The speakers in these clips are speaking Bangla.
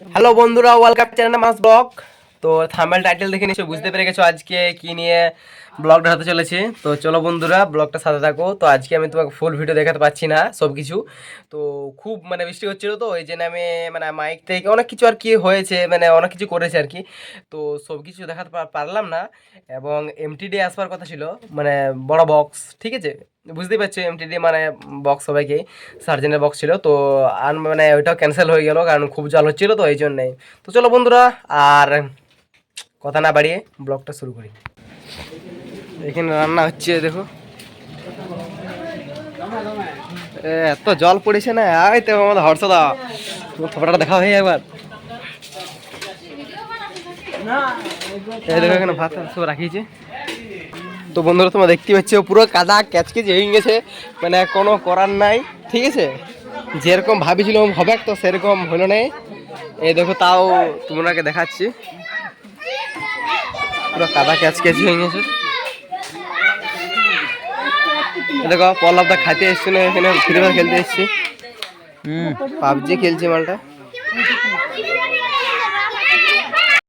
হ্যালো বন্ধুরা ওয়েলকাম চ্যানেল মাস ব্লগ তো থাম্বেল টাইটেল দেখে নিশ্চয়ই বুঝতে পেরে গেছো আজকে কি নিয়ে ব্লগটা হতে চলেছে। তো চলো বন্ধুরা ব্লগটা সাথে থাকো। তো আজকে আমি তোমাকে ফুল ভিডিও দেখাতে পাচ্ছি না সব কিছু তো খুব মানে বৃষ্টি হচ্ছিল তো ওই জন্য আমি মানে মাইক থেকে অনেক কিছু আর কি হয়েছে মানে অনেক কিছু করেছে আর কি। তো সব কিছু দেখাতে পারলাম না। এবং এমটিডি আসবার কথা ছিল মানে বড় বক্স ঠিক আছে? বুঝতেই পারছ এমটিডি মানে বক্স সবাইকে সার্জেনের বক্স ছিল, তো আর মানে ওইটাও ক্যান্সেল হয়ে গেল, কারণ খুব জল হচ্ছিল তো এই জন্যেই তো চলো বন্ধুরা, আর কথা না বাড়িয়ে ব্লগটা শুরু করি। এখানে রান্না হচ্ছে, দেখো। এত জল পড়েছে না আয় তো আমাদের হর্ষদা। ফটোটা দেখা হয়ে একবার। এই দেখো এখানে ভাত সব রাখিয়েছে। তো বন্ধুরা তোমরা দেখতে পাচ্ছ পুরো কাদা ক্যাচকেচ হয়ে গেছে। মানে কোনো করার নাই ঠিক আছে? যেরকম ভাবিছিলাম হবে তো সেরকম হলো না এই দেখো তাও তোমরাকে দেখাচ্ছি। পুরো কাদা ক্যাচকেচ হয়ে গেছে। দেখো পল্লবদা খাইতে এসছে না এখানে ফ্রি ফায়ার খেলতে এসছি। হুম। পাবজি খেলছে মালটা।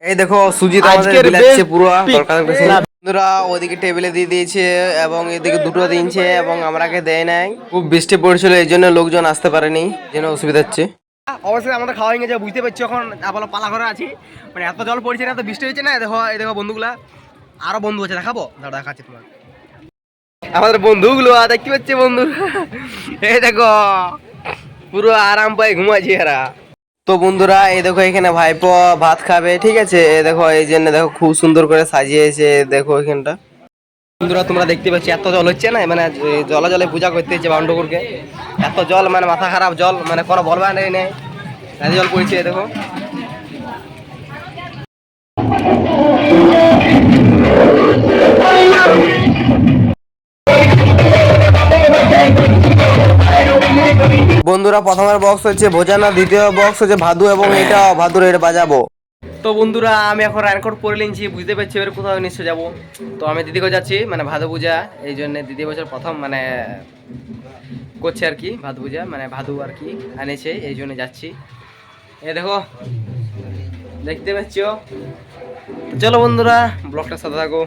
এই দেখো সুজিত আমাদের বিলাচ্ছে পুরো. তরকারি করেছে। বন্ধুরা, ওদিকে টেবিলে দিয়ে দিয়েছে এবং এদিকে দুটো দিনছে এবং আমরাকে দেয় নাই। খুব বৃষ্টি পড়ছিল, এই জন্য লোকজন আসতে পারেনি যেন অসুবিধা হচ্ছে। অবশ্যই আমাদের খাওয়া হয়ে গেছে, বুঝতে পারছি এখন আবার পালা ঘরে আছি। মানে এত জল পড়ছে না, এত বৃষ্টি হয়েছে না দেখো, এই দেখো বন্ধুগুলা। আরও বন্ধু আছে, দেখাবো? দাঁড়া দেখাচ্ছি তোমার আমাদের বন্ধুগুলো, দেখতে পাচ্ছি বন্ধু এই দেখো, পুরো আরাম পায় ঘুমাচ্ছি এরা তো বন্ধুরা, এই দেখো এখানে ভাইপো ভাত খাবে, ঠিক আছে? এই দেখো, এই জন্য দেখো খুব সুন্দর করে সাজিয়েছে দেখো এখানটা। বন্ধুরা, তোমরা দেখতে পাচ্ছি, এত জল হচ্ছে না? মানে জলে জলে পূজা করতে হচ্ছে বাউন্ডকুরকে এত জল মানে মাথা খারাপ জল মানে কোনো বলবার নেই নেই। জল পড়ছে দেখো। বন্ধুরা, প্রথমের বক্স হচ্ছে ভোজানা, দ্বিতীয় বক্স হচ্ছে ভাদু এবং এটা ভাদুর এটা বাজাবো। তো বন্ধুরা, আমি এখন রানকোট পরে নিয়েছি, বুঝতে পারছি, এবার কোথাও নিশ্চয় যাব। তো আমি দিদিকে যাচ্ছি মানে ভাদু পূজা, এই জন্য দিদি বছর প্রথম মানে করছে আর কি, ভাদু পূজা মানে ভাদু আর কি আনেছে, এই জন্য যাচ্ছি। এ দেখো, দেখতে পাচ্ছ? চলো বন্ধুরা ব্লগটার সাথে থাকো।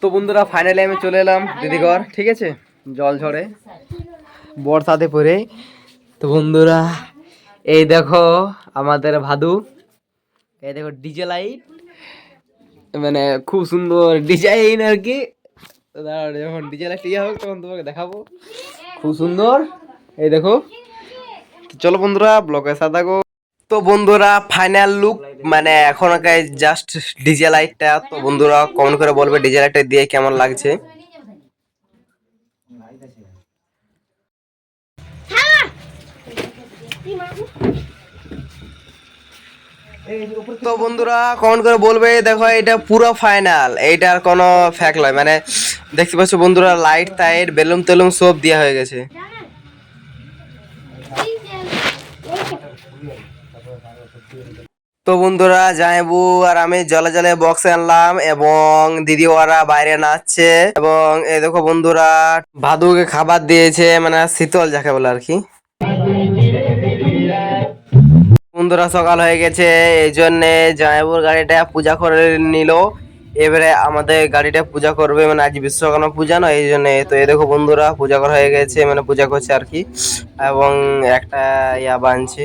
তো বন্ধুরা ফাইনালি আমি চলে এলাম দিদিঘর ঠিক আছে? জল ঝরে। বর্ষাতে পরে তো বন্ধুরা, এই দেখো আমাদের ভাদু। এই দেখো ডিজে লাইট। মানে খুব সুন্দর ডিজাইন আর কি। যখন ডিজে লাইট ইয়ে হবে, তখন তোমাকে দেখাবো। খুব সুন্দর। এই দেখো। চলো বন্ধুরা ব্লগের সাথে থাকো। তো বন্ধুরা ফাইনাল লুক মানে এখন জাস্ট ডিজে লাইটটা। তো বন্ধুরা কমেন্ট করে বলবে ডিজে লাইটটা দিয়ে কেমন লাগছে। তো বন্ধুরা কমেন্ট করে বলবে, দেখো, এটা পুরো ফাইনাল এইটার কোনো ফ্যাক নয় মানে দেখতে পাচ্ছ বন্ধুরা লাইট টাইট বেলুন টেলুম সব দেওয়া হয়ে গেছে। তো বন্ধুরা, জামাইবু আর আমি জলে জলে বক্স আনলাম এবং দিদি ওরা বাইরে নাচছে। এবং এই দেখো বন্ধুরা, ভাদুকে খাবার দিয়েছে মানে শীতল যাকে বলে আর কি। বন্ধুরা, সকাল হয়ে গেছে। এই জন্যে জামাইবুর গাড়িটা পূজা করে নিল। এবারে আমাদের গাড়িটা পূজা করবে মানে আজ বিশ্বকর্মা পূজা নয় এই জন্য তো এই দেখো বন্ধুরা, পূজা করা হয়ে গেছে মানে পূজা করছে আর কি। এবং একটা ইয়া বানছে।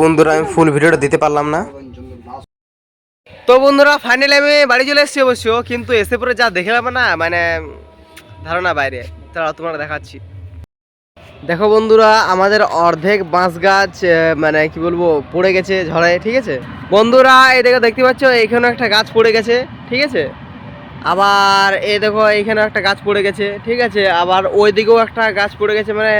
বন্ধুরা, আমি ফুল ভিডিওটা দিতে পারলাম না। তো বন্ধুরা ফাইনালি আমি বাড়ি চলে এসেছি অবশ্য, কিন্তু এসে পরে যা দেখলাম না মানে ধারণা বাইরে। তারা তোমরা দেখাচ্ছি। দেখো বন্ধুরা আমাদের অর্ধেক বাঁশ গাছ মানে কি বলব পড়ে গেছে ঝড়ে ঠিক আছে? বন্ধুরা এই দেখো দেখতে পাচ্ছ? এইখানে একটা গাছ পড়ে গেছে ঠিক আছে? আবার এই দেখো এইখানে একটা গাছ পড়ে গেছে ঠিক আছে? আবার ওই দিকেও একটা গাছ পড়ে গেছে মানে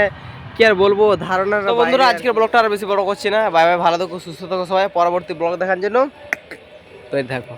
কি আর বলব ধারণার বন্ধুরা আজকের ব্লগটা আর বেশি বড় করছি না। বাই বাই ভালো থাকো সুস্থ থাকো সবাই। পরবর্তী ব্লগ দেখার জন্য তো দেখো।